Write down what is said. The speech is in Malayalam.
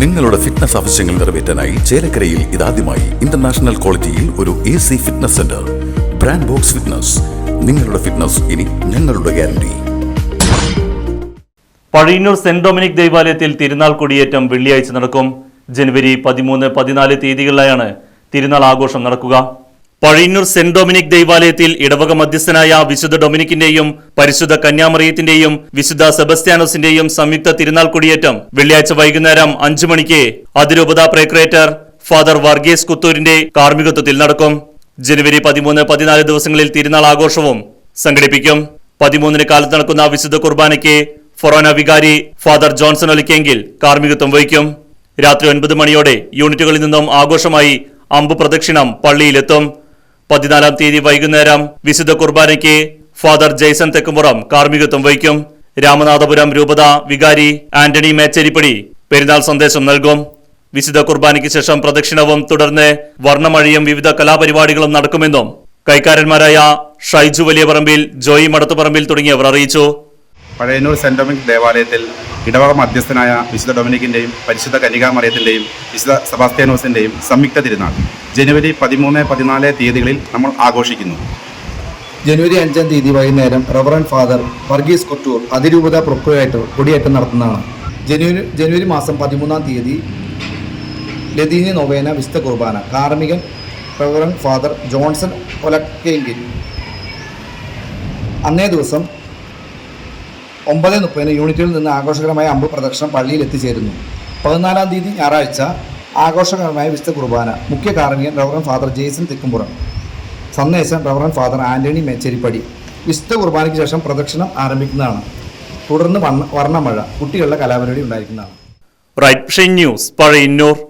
നിങ്ങളുടെ ഫിറ്റ്നസ് ആവശ്യങ്ങൾ നിറവേറ്റാനായി ചേലക്കരയിൽ ഇതാദ്യമായി ഇന്റർനാഷണൽ ക്വാളിറ്റിയിൽ ഒരു A C fitness centre brand box fitness നിങ്ങളുടെ ഫിറ്റ്നസ് ഇനി ഞങ്ങളുടെ ഗ്യാരണ്ടി പഴയന്നൂർ സെന്റ് ഡൊമിനിക് ദേവാലയത്തിൽ തിരുനാൾ കൊടിയേറ്റം വെള്ളിയാഴ്ച നടക്കും. ജനുവരി പതിമൂന്ന് പതിനാല് തീയതികളിലായാണ് തിരുനാൾ ആഘോഷം നടക്കുക. പഴയന്നൂർ സെന്റ് ഡൊമിനിക് ദേവാലയത്തിൽ ഇടവക മധ്യസ്ഥനായ വിശുദ്ധ ഡൊമിനിക്കിന്റെയും പരിശുദ്ധ കന്യാമറിയത്തിന്റെയും വിശുദ്ധ സെബസ്ത്യാനോസിന്റെയും സംയുക്ത തിരുനാൾ കൊടിയേറ്റം വെള്ളിയാഴ്ച വൈകുന്നേരം അഞ്ചു മണിക്ക് അതിരൂപതാ പ്രേക്രേറ്റർ ഫാദർ വർഗീസ് കുത്തൂരിന്റെ കാർമ്മികത്വത്തിൽ നടക്കും. ജനുവരി പതിമൂന്ന് പതിനാല് ദിവസങ്ങളിൽ തിരുനാൾ ആഘോഷവും സംഘടിപ്പിക്കും. പതിമൂന്നിന് കാലത്ത് നടക്കുന്ന വിശുദ്ധ കുർബാനയ്ക്ക് ഫൊറോന വികാരി ഫാദർ ജോൺസൺ ഒലിക്കെങ്കിൽ കാർമ്മികത്വം വഹിക്കും. രാത്രി ഒൻപത് മണിയോടെ യൂണിറ്റുകളിൽ നിന്നും ആഘോഷമായി അമ്പ് പ്രദക്ഷിണം പള്ളിയിലെത്തും. പതിനാലാം തീയതി വൈകുന്നേരം വിശുദ്ധ കുർബാനയ്ക്ക് ഫാദർ ജെയ്സൺ തെക്കുമുറം കാർമ്മികത്വം വഹിക്കും. രാമനാഥപുരം രൂപത വികാരി ആന്റണി മേച്ചേരിപ്പടി പെരുന്നാൾ സന്ദേശം നൽകും. വിശുദ്ധ കുർബാനയ്ക്ക് ശേഷം പ്രദക്ഷിണവും തുടർന്ന് വർണമഴയും വിവിധ കലാപരിപാടികളും നടക്കുമെന്നും കൈക്കാരന്മാരായ ഷൈജു വലിയ പറമ്പിൽ ജോയി മടത്തുപറമ്പിൽ തുടങ്ങിയവർ അറിയിച്ചു. പഴയന്നൂർ സെന്റ് ദേവാലയത്തിൽ ഇടവക മധ്യസ്ഥനായ വിശുദ്ധ ഡൊമിനിക്കിന്റെയും പരിശുദ്ധ കന്യകാമറിയത്തിന്റെയും വിശുദ്ധ സെബാസ്ത്യാനോസിന്റെയും സംയുക്ത തിരുനാൾ. ജനുവരി പതിമൂന്ന് പതിനാല് തീയതികളിൽ നമ്മൾ ആഘോഷിക്കുന്നു. ജനുവരി അഞ്ചാം തീയതി വൈകുന്നേരം റവറൻ ഫാദർ വർഗീസ് കൊട്ടൂർ അതിരൂപത പ്രൊക്രിയേറ്റർ കൊടിയേറ്റം നടത്തുന്നതാണ്. ജനുവരി ജനുവരി മാസം പതിമൂന്നാം തീയതി ലതീനി നൊവേന വിശുദ്ധ കുർബാന. കാർമികൻ റവറൻ ഫാദർ ജോൺസൺ ഒലക്കേങ്കിൽ. അന്നേ ദിവസം ഒമ്പത് മുപ്പതിന് യൂണിറ്റിൽ നിന്ന് ആഘോഷകരമായ അമ്പ് പ്രദക്ഷിണം പള്ളിയിൽ എത്തിച്ചേരുന്നു. പതിനാലാം തീയതി ഞായറാഴ്ച ആഘോഷകരമായ വിശുദ്ധ കുർബാന. മുഖ്യ കാർമികൻ റവറൻ ഫാദർ ജെയ്സൺ തെക്കുംപുറം. സന്ദേശം റവറൻ ഫാദർ ആന്റണി മേച്ചേരിപ്പടി. വിശുദ്ധ കുർബാനയ്ക്ക് ശേഷം പ്രദക്ഷിണം ആരംഭിക്കുന്നതാണ്. തുടർന്ന് വർണമഴ. കുട്ടികളുടെ കലാപരിപാടി ഉണ്ടായിരിക്കുന്നതാണ്. Right news Pazhayannur.